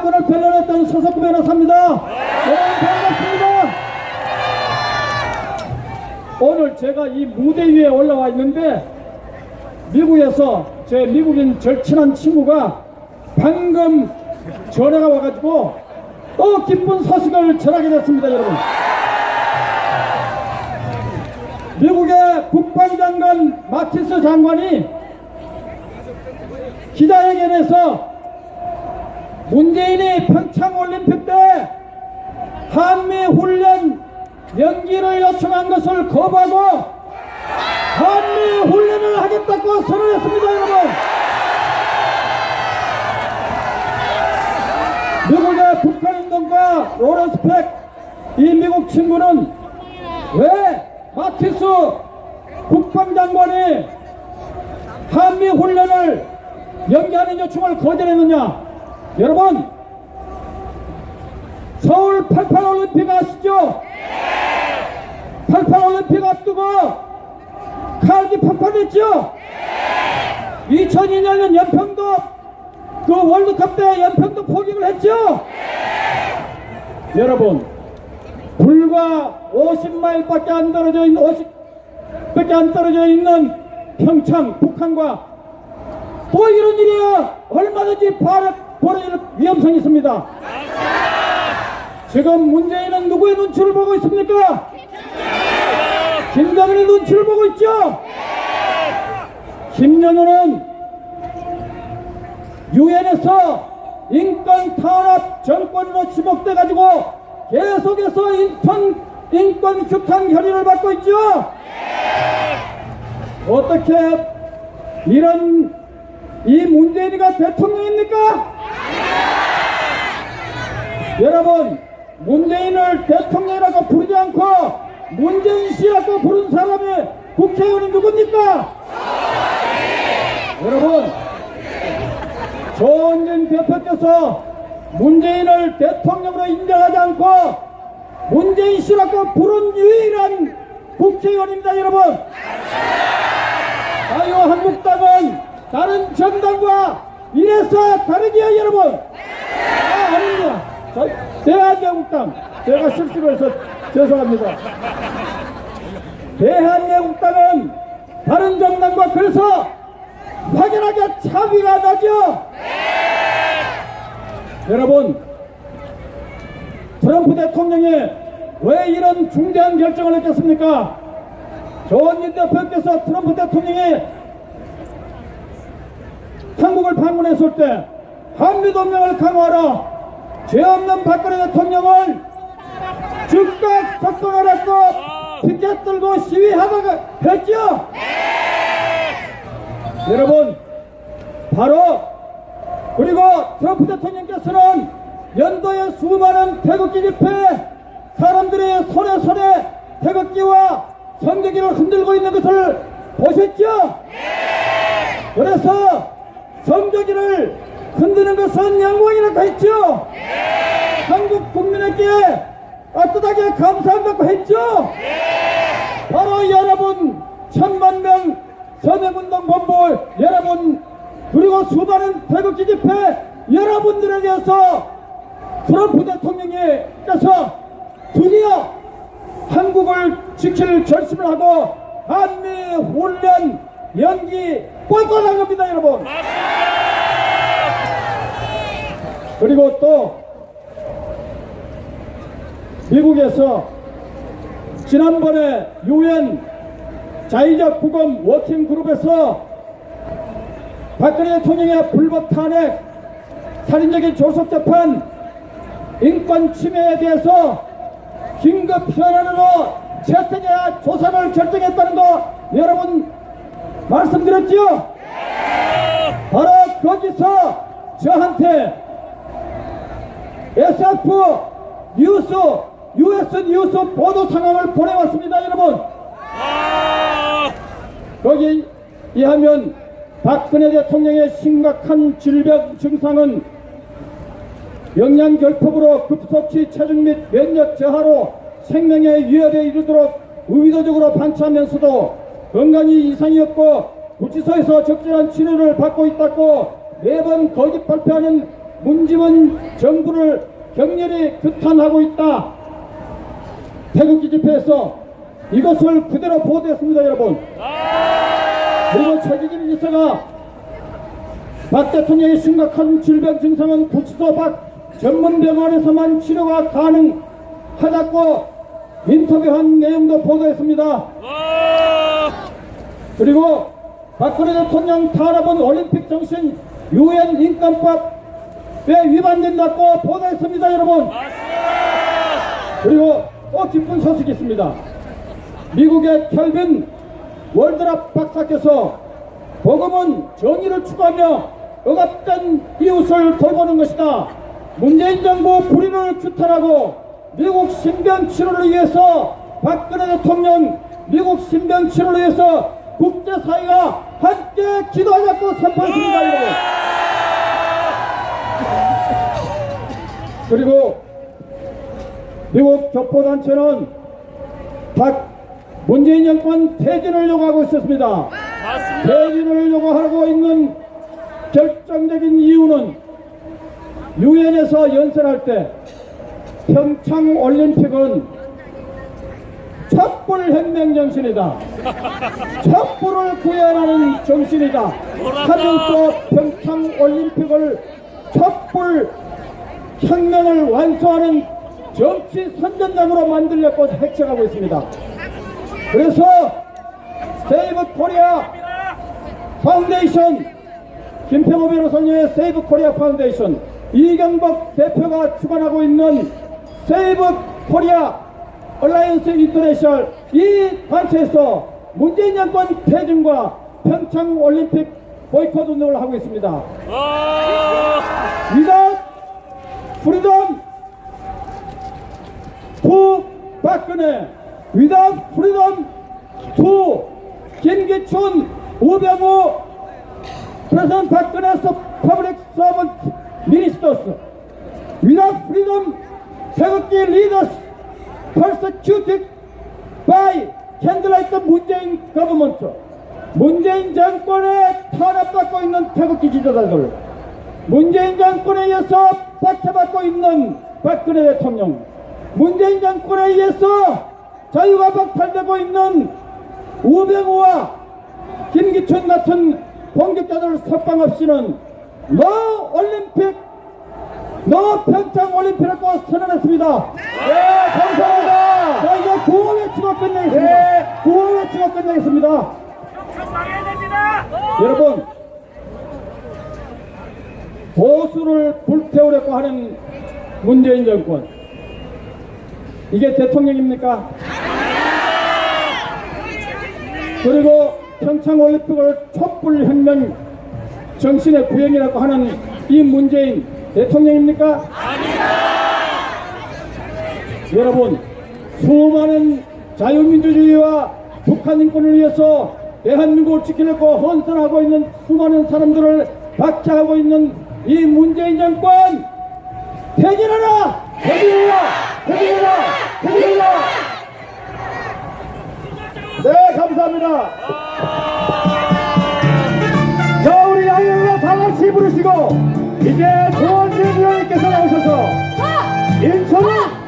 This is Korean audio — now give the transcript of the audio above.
사건을 변론했던 서석구 변호사입니다. 여러분 반갑습니다. 오늘 제가 이 무대 위에 올라와 있는데 미국에서 제 미국인 절친한 친구가 방금 전화가 와가지고 또 기쁜 소식을 전하게 됐습니다, 여러분. 미국의 국방장관 마티스 장관이 기자회견에서 문재인이 평창올림픽 때 한미 훈련 연기를 요청한 것을 거부하고 한미 훈련을 하겠다고 선언했습니다, 여러분. 미국의 북한운동가 로렌스 팩이 미국 친구는 왜 마티스 국방장관이 한미 훈련을 연기하는 요청을 거절했느냐? 여러분, 서울 88올림픽 아시죠? 88올림픽 앞두고 칼기 폭발했죠? 2002년 연평도 그 월드컵 때 연평도 포격을 했죠? 여러분, 불과 50마일밖에 안 떨어져 있는 50밖에 안 떨어져 있는 평창 북한과 또 이런 일이 얼마든지 벌어- 벌어질 위험성이 있습니다. 지금 문재인은 누구의 눈치를 보고 있습니까? 김정은의 눈치를 보고 있죠? 김정은은 유엔에서 인권 탄압 정권으로 지목돼 가지고 계속해서 인권 인권 규탄 결의를 받고 있죠. 어떻게 이런 이 문재인이가 대통령입니까? 여러분 문재인을 대통령이라고 부르지 않고 문재인 씨라고 부른 사람이 국회의원이 누굽니까? 여러분 조원진 대표께서 문재인을 대통령으로 인정하지 않고 문재인 씨라고 부른 유일한 국회의원입니다 여러분. 자유한국당은 다른 정당과 이래서 다르지요 여러분. 저, 대한민국당 제가 실수를 해서 죄송합니다. 대한민국당은 다른 정당과 그래서 확연하게 차비가 나죠? 여러분 트럼프 대통령이 왜 이런 중대한 결정을 했겠습니까? 조원진 대표께서 트럼프 대통령이 한국을 방문했을 때 한미동맹을 강화하라 죄 없는 박근혜 대통령을 즉각 석방하라고 피켓 들고 시위하다가 했죠 여러분 바로 그리고 트럼프 대통령께서는 연도에 수많은 태극기 집회 사람들의 손에 손에 태극기와 성경기를 흔들고 있는 것을 보셨죠? 그래서 성경기를 흔드는 것은 영광이라고 했죠? 한국 국민에게 따뜻하게 감사한다고 했죠? 바로 여러분 천만 명 선행운동 본부 여러분 그리고 수많은 태극기 집회 여러분들에 대해서 트럼프 대통령께서 드디어 한국을 지킬 결심을 하고 한미 훈련 연기 꼴꼴한 겁니다 여러분 그리고 또 미국에서 지난번에 유엔 자의적 구금 워킹 그룹에서 박근혜 대통령의 불법 탄핵, 살인적인 조속 재판, 인권 침해에 대해서 긴급 현안으로 채택해야 조사를 결정했다는 거 여러분 말씀드렸죠? 바로 거기서 저한테 SF 뉴스, US 뉴스 보도 상황을 보내왔습니다, 여러분. 거기 이하면 박근혜 대통령의 심각한 질병 증상은 영양결핍으로 급속히 체중 및 면역 저하로 생명의 위협에 이르도록 의도적으로 반치하면서도 건강이 이상이 없고 구치소에서 적절한 치료를 받고 있다고 매번 거짓 발표하는 문지원 정부를 격렬히 규탄하고 있다. 태극기 집회에서 이것을 그대로 보도했습니다, 여러분. 그리고 최기진 이사가 박 대통령의 심각한 질병 증상은 구치소 밖 전문병원에서만 치료가 가능하다고 인터뷰한 내용도 보도했습니다. 그리고 박근혜 대통령 탄압은 올림픽 정신 유엔 인권법 에 위반된다고 보도했습니다, 여러분. 그리고 또 기쁜 소식이 있습니다. 미국의 켈빈 월드랍 박사께서 복음은 정의를 추구하며 억압된 이웃을 돌보는 것이다. 문재인 정부 불의를 규탄하고 미국 신병 치료를 위해서 박근혜 대통령 미국 신병 치료를 위해서 국제사회가 함께 기도하자고 선포했습니다, 여러분. 그리고 미국 교포단체는 박 문재인 정권 퇴진을 요구하고 있었습니다. 퇴진을 요구하고 있는 결정적인 이유는 유엔에서 연설할 때 평창 올림픽은 촛불 혁명 정신이다. 촛불을 구현하는 정신이다. 하면서 평창 올림픽을 촛불 혁명을 완수하는 정치 선전장으로 만들려고 핵척하고 있습니다. 그래서 세이브 코리아 파운데이션 김평호 변호사님의 세이브 코리아 파운데이션 이경복 대표가 주관하고 있는 세이브 코리아 얼라이언스 인터내셔널 이 단체에서 문재인 정권 퇴진과 평창 올림픽 보이콧 운동을 하고 있습니다. 위다 프리덤 투 박근혜 without freedom to 김기춘 우병우 president 박근혜 public servant ministers without freedom 태극기 leaders persecuted by candlelight 문재인 government 문재인 정권에 탄압받고 있는 태극기 지도자들 문재인 정권에 의해서 박해받고 있는 박근혜 대통령 문재인 정권에 의해서 자유가 박탈되고 있는 우병우와 김기춘 같은 공격자들 석방 없이는 노 올림픽 노 평창 올림픽이라고 선언했습니다. 네, 감사합니다. 자, 이제 구호 외치고 끝내겠습니다. 구호 외치고 끝내겠습니다. 망해야 됩니다. 여러분 보수를 불태우려고 하는 문재인 정권 이게 대통령입니까? 그리고 평창올림픽을 촛불혁명 정신의 구행이라고 하는 이 문재인 대통령입니까? 여러분 수많은 자유민주주의와 북한 인권을 위해서 대한민국을 지키려고 헌선하고 있는 수많은 사람들을 박해하고 있는 이 문재인 정권 퇴진하라! 퇴진하라! 퇴진하라! 퇴진하라! 네 감사합니다 자 우리 양양으로 다 같이 부르시고 이제 조원진 위원님께서 나오셔서 인천은